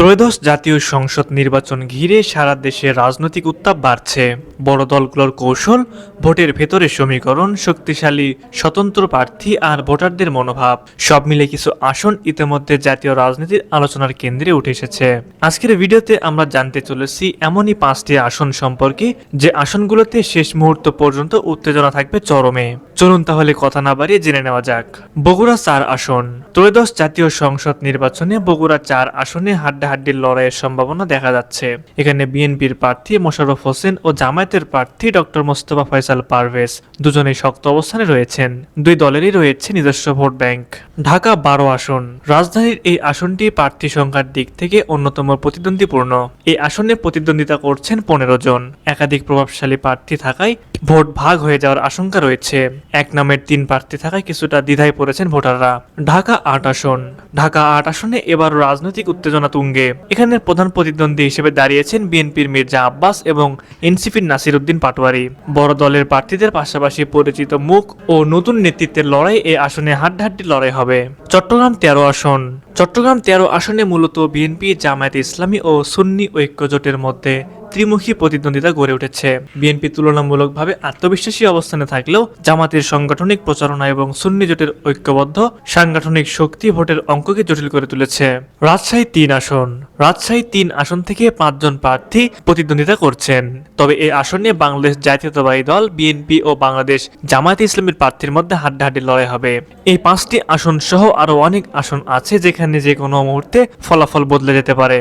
ত্রয়োদশ জাতীয় সংসদ নির্বাচন ঘিরে সারা দেশে রাজনৈতিক উত্তাপ বাড়ছে। বড় দলগুলোর কৌশল, ভোটের ভেতরে সমীকরণ, শক্তিশালী, স্বতন্ত্র প্রার্থী আর ভোটারদের মনোভাব, সব মিলে কিছু আসন ইতিমধ্যে জাতীয় রাজনীতির আলোচনার কেন্দ্রে উঠে এসেছে। আজকের ভিডিওতে আমরা জানতে চলেছি এমনই পাঁচটি আসন সম্পর্কে, যে আসনগুলোতে শেষ মুহূর্ত পর্যন্ত উত্তেজনা থাকবে চরমে। চলুন তাহলে কথা না বাড়িয়ে জেনে নেওয়া যাক। বগুড়া চার আসন। ত্রয়োদশ জাতীয় সংসদ নির্বাচনে বগুড়া চার আসনে হাড্ডাহাড্ডির লড়াইয়ের সম্ভাবনা দেখা যাচ্ছে। এখানে বিএনপির প্রার্থী মোশাররফ হোসেন ও জামায়াতের প্রার্থী ডক্টর মোস্তফা ফয়সাল পারভেজ দুজনেই শক্ত অবস্থানে রয়েছেন। দুই দলেরই রয়েছে নিজস্ব ভোট ব্যাংক। ঢাকা বারো আসন। রাজধানীর এই আসনটি প্রার্থী সংখ্যার দিক থেকে অন্যতম প্রতিদ্বন্দ্বীপূর্ণ। এই আসনে প্রতিদ্বন্দ্বিতা করছেন পনেরো জন। একাধিক প্রভাবশালী প্রার্থী থাকায় ভোট ভাগ হয়ে যাওয়ার আশঙ্কা রয়েছে। এক নামের তিন প্রার্থী থাকায় কিছুটা দ্বিধায় পড়েছেন ভোটাররা। ঢাকা আট আসন। ঢাকা আট আসনে এবার রাজনৈতিক উত্তেজনা তুঙ্গে। এখানে প্রধান প্রতিদ্বন্দ্বী হিসেবে দাঁড়িয়েছেন বিএনপির মির্জা আব্বাস এবং এনসিপির নাসির উদ্দিন পাটোয়ারি। বড় দলের প্রার্থীদের পাশাপাশি পরিচিত মুখ ও নতুন নেতৃত্বের লড়াই এ আসনে হাড্ডাহাড্ডি লড়াই হবে। চট্টগ্রাম তেরো আসন। চট্টগ্রাম তেরো আসনে মূলত বিএনপি, জামায়াত ইসলামী ও সুন্নি ঐক্য জোটের মধ্যে ত্রিমুখী প্রতিদ্বন্দ্বিতা গড়ে উঠেছে। বিএনপি তুলনামূলকভাবে আত্মবিশ্বাসী অবস্থানে থাকলেও জামাতের সাংগঠনিক প্রচারণা এবং সুন্নি জোটের ঐক্যবদ্ধ সাংগঠনিক শক্তি ভোটের অঙ্ককে জটিল করে তুলেছে। রাজশাহী তিন আসন। রাজশাহী তিন আসন থেকে পাঁচজন প্রার্থী প্রতিদ্বন্দ্বিতা করছেন। তবে এই আসনে বাংলাদেশ জাতীয়তাবাদী দল, বিএনপি ও বাংলাদেশ জামায়াতে ইসলামের প্রার্থীর মধ্যে হাড্ডাহাড্ডি লড়াই হবে। এই পাঁচটি আসন সহ আরও অনেক আসন আছে যেখানে যে কোনো মুহূর্তে ফলাফল বদলে যেতে পারে।